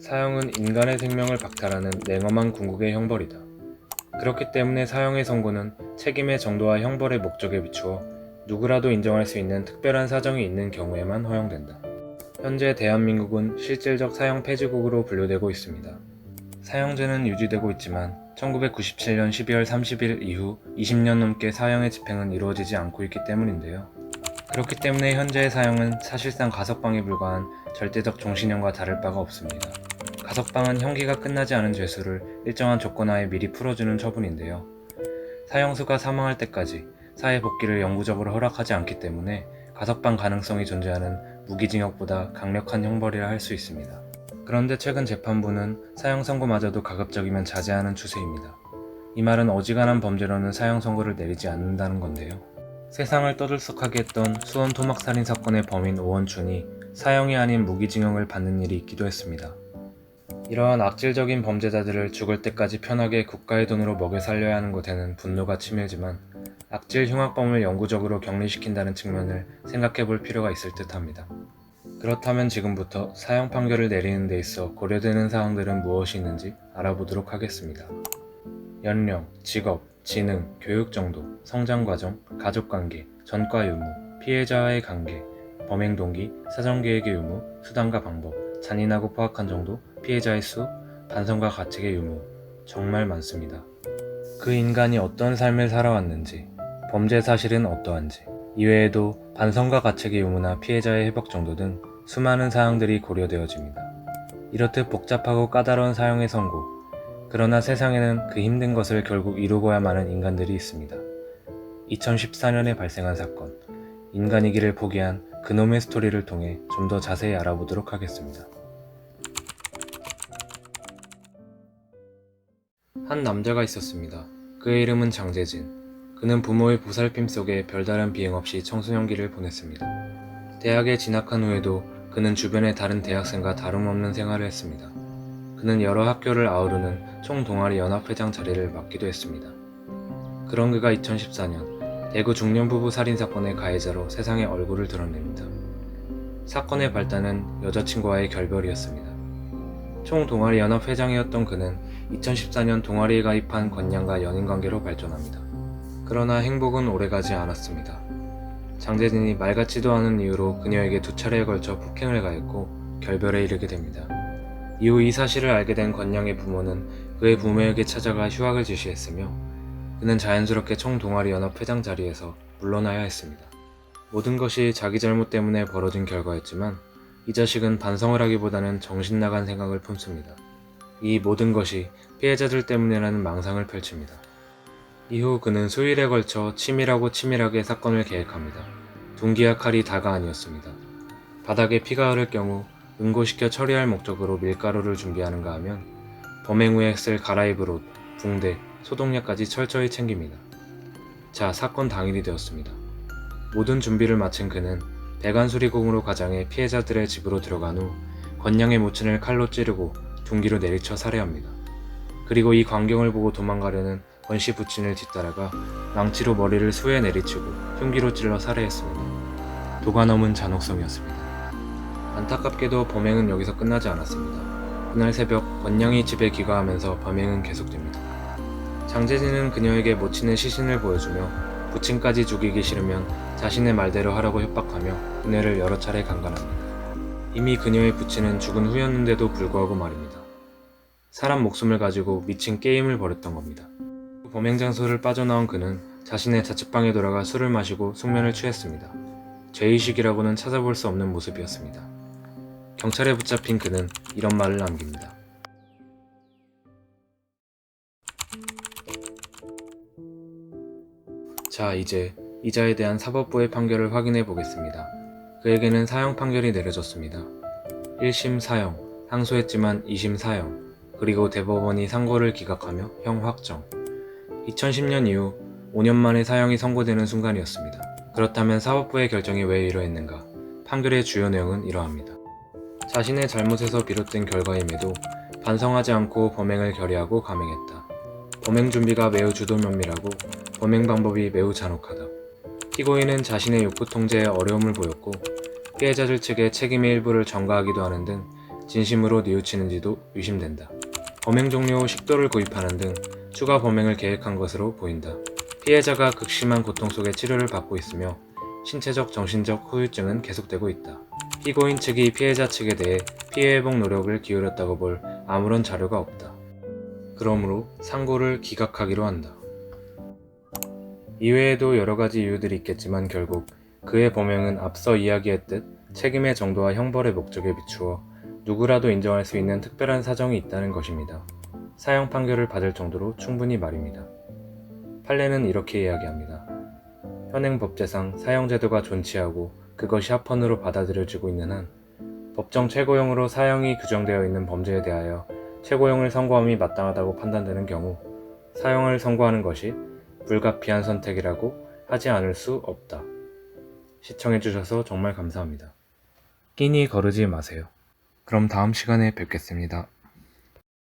사형은 인간의 생명을 박탈하는 냉엄한 궁극의 형벌이다. 그렇기 때문에 사형의 선고는 책임의 정도와 형벌의 목적에 비추어 누구라도 인정할 수 있는 특별한 사정이 있는 경우에만 허용된다. 현재 대한민국은 실질적 사형 폐지국으로 분류되고 있습니다. 사형제는 유지되고 있지만 1997년 12월 30일 이후 20년 넘게 사형의 집행은 이루어지지 않고 있기 때문인데요. 그렇기 때문에 현재의 사형은 사실상 가석방에 불과한 절대적 종신형과 다를 바가 없습니다. 가석방은 형기가 끝나지 않은 죄수를 일정한 조건하에 미리 풀어주는 처분인데요. 사형수가 사망할 때까지 사회 복귀를 영구적으로 허락하지 않기 때문에 가석방 가능성이 존재하는 무기징역보다 강력한 형벌이라 할 수 있습니다. 그런데 최근 재판부는 사형 선고마저도 가급적이면 자제하는 추세입니다. 이 말은 어지간한 범죄로는 사형 선고를 내리지 않는다는 건데요. 세상을 떠들썩하게 했던 수원 토막살인 사건의 범인 오원춘이 사형이 아닌 무기징역을 받는 일이 있기도 했습니다. 이러한 악질적인 범죄자들을 죽을 때까지 편하게 국가의 돈으로 먹여 살려야 하는 것에는 분노가 치밀지만 악질 흉악범을 영구적으로 격리시킨다는 측면을 생각해 볼 필요가 있을 듯 합니다. 그렇다면 지금부터 사형 판결을 내리는 데 있어 고려되는 사항들은 무엇이 있는지 알아보도록 하겠습니다. 연령, 직업, 지능, 교육 정도, 성장 과정, 가족 관계, 전과 유무, 피해자와의 관계, 범행 동기, 사전 계획의 유무, 수단과 방법, 잔인하고 포악한 정도, 피해자의 수, 반성과 가책의 유무, 정말 많습니다. 그 인간이 어떤 삶을 살아왔는지, 범죄 사실은 어떠한지, 이외에도 반성과 가책의 유무나 피해자의 회복 정도 등 수많은 사항들이 고려되어집니다. 이렇듯 복잡하고 까다로운 사형의 선고, 그러나 세상에는 그 힘든 것을 결국 이루고야 마는 인간들이 있습니다. 2014년에 발생한 사건, 인간이기를 포기한 그놈의 스토리를 통해 좀 더 자세히 알아보도록 하겠습니다. 한 남자가 있었습니다. 그의 이름은 장재진. 그는 부모의 보살핌 속에 별다른 비행 없이 청소년기를 보냈습니다. 대학에 진학한 후에도 그는 주변의 다른 대학생과 다름없는 생활을 했습니다. 그는 여러 학교를 아우르는 총동아리 연합회장 자리를 맡기도 했습니다. 그런 그가 2014년 대구 중년 부부 살인 사건의 가해자로 세상에 얼굴을 드러냅니다. 사건의 발단은 여자친구와의 결별이었습니다. 총동아리 연합회장이었던 그는 2014년 동아리에 가입한 권양과 연인 관계로 발전합니다. 그러나 행복은 오래가지 않았습니다. 장재진이 말 같지도 않은 이유로 그녀에게 두 차례에 걸쳐 폭행을 가했고 결별에 이르게 됩니다. 이후 이 사실을 알게 된 권양의 부모는 그의 부모에게 찾아가 휴학을 지시했으며 그는 자연스럽게 총동아리 연합 회장 자리에서 물러나야 했습니다. 모든 것이 자기 잘못 때문에 벌어진 결과였지만 이 자식은 반성을 하기보다는 정신 나간 생각을 품습니다. 이 모든 것이 피해자들 때문이라는 망상을 펼칩니다. 이후 그는 수일에 걸쳐 치밀하고 치밀하게 사건을 계획합니다. 둥기와 칼이 다가 아니었습니다. 바닥에 피가 흐를 경우 응고시켜 처리할 목적으로 밀가루를 준비하는가 하면 범행 후에 쓸 갈아입을 옷, 붕대, 소독약까지 철저히 챙깁니다. 자, 사건 당일이 되었습니다. 모든 준비를 마친 그는 배관수리공으로 가장해 피해자들의 집으로 들어간 후 건양의 모친을 칼로 찌르고 둔기로 내리쳐 살해합니다. 그리고 이 광경을 보고 도망가려는 권씨 부친을 뒤따라가 망치로 머리를 수에 내리치고 흉기로 찔러 살해했습니다. 도가 넘은 잔혹성이었습니다. 안타깝게도 범행은 여기서 끝나지 않았습니다. 그날 새벽 권양이 집에 귀가하면서 범행은 계속됩니다. 장재진은 그녀에게 모친의 시신을 보여주며 부친까지 죽이기 싫으면 자신의 말대로 하라고 협박하며 그녀를 여러 차례 강간합니다. 이미 그녀의 부친은 죽은 후였는데도 불구하고 말입니다. 사람 목숨을 가지고 미친 게임을 벌였던 겁니다. 범행 장소를 빠져나온 그는 자신의 자취방에 돌아가 술을 마시고 숙면을 취했습니다. 죄의식이라고는 찾아볼 수 없는 모습이었습니다. 경찰에 붙잡힌 그는 이런 말을 남깁니다. 자, 이제 이자에 대한 사법부의 판결을 확인해 보겠습니다. 그에게는 사형 판결이 내려졌습니다. 1심 사형, 항소했지만 2심 사형, 그리고 대법원이 상고를 기각하며 형 확정. 2010년 이후 5년 만에 사형이 선고되는 순간이었습니다. 그렇다면 사법부의 결정이 왜 이러했는가? 판결의 주요 내용은 이러합니다. 자신의 잘못에서 비롯된 결과임에도 반성하지 않고 범행을 결의하고 감행했다. 범행 준비가 매우 주도 면밀하고 범행 방법이 매우 잔혹하다. 피고인은 자신의 욕구 통제에 어려움을 보였고 피해자들 측의 책임의 일부를 전가하기도 하는 등 진심으로 뉘우치는지도 의심된다. 범행 종료 후 식도를 구입하는 등 추가 범행을 계획한 것으로 보인다. 피해자가 극심한 고통 속에 치료를 받고 있으며 신체적 정신적 후유증은 계속되고 있다. 피고인 측이 피해자 측에 대해 피해 회복 노력을 기울였다고 볼 아무런 자료가 없다. 그러므로 상고를 기각하기로 한다. 이외에도 여러 가지 이유들이 있겠지만 결국 그의 범행은 앞서 이야기했듯 책임의 정도와 형벌의 목적에 비추어 누구라도 인정할 수 있는 특별한 사정이 있다는 것입니다. 사형 판결을 받을 정도로 충분히 말입니다. 판례는 이렇게 이야기합니다. 현행 법제상 사형제도가 존치하고 그것이 합헌으로 받아들여지고 있는 한 법정 최고형으로 사형이 규정되어 있는 범죄에 대하여 최고형을 선고함이 마땅하다고 판단되는 경우 사형을 선고하는 것이 불가피한 선택이라고 하지 않을 수 없다. 시청해주셔서 정말 감사합니다. 끼니 거르지 마세요. 그럼 다음 시간에 뵙겠습니다.